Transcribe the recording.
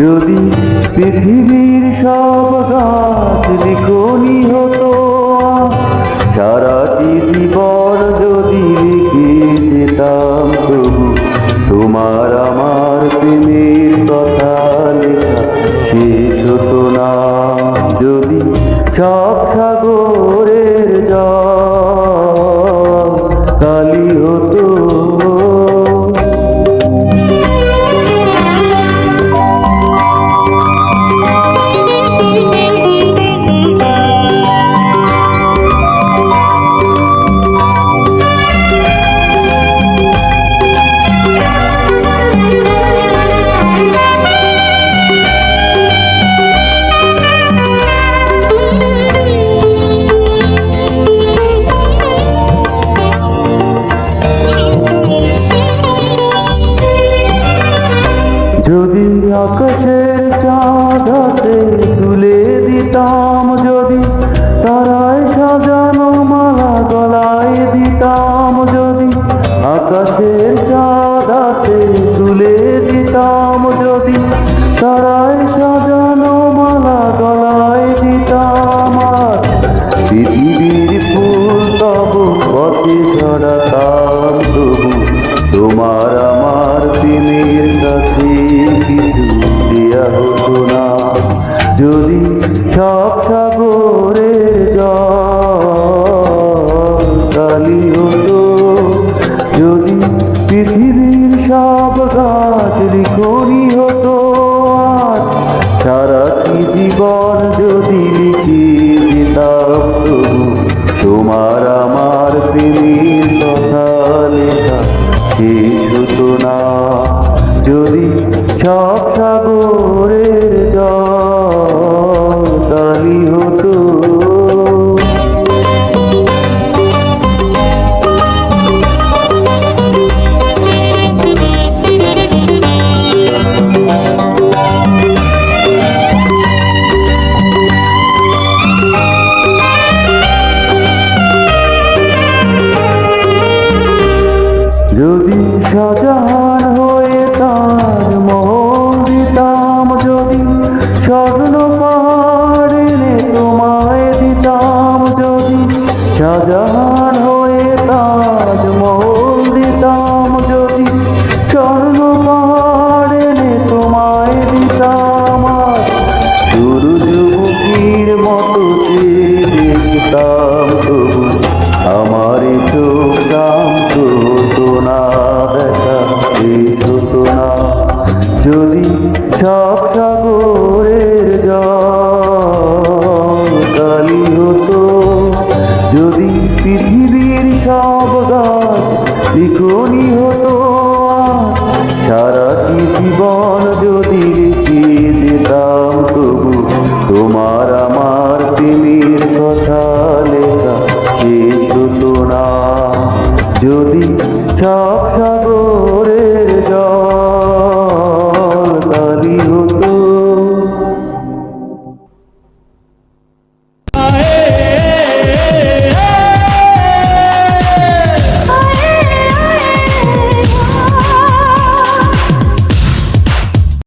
যদি পৃথিবীর সব গাছ লিখনি হতো, সারাটি জীবন যদি লিখে যেতাম তবু তোমার আমার প্রেমের কথা লেখা শেষ হতো না। যদি সব সাগরের জল আকাশের চাঁদাতে তুলে দিতাম যদি। তারায় সাজানো মালা গলায় দিতাম যদি আকাশের চাঁদাতে তুলে দিতাম যদি। তারায় সাজানো মালা গলায় দিতাম আর। পৃথিবীর ফুল তব পথে ছড়াতাম জীবন যদি লিখে দিতাম প্রভু তোমার আমার প্রেমের কথা লেখা না যদি সব সাগরের সাজান হয়ে তাজ মহল দিতাম যদি স্বর্ণ পাহাড়ে তোমায় দিতাম। আর সূর্যমুখীর মতো দেখতাম সব দিকুনি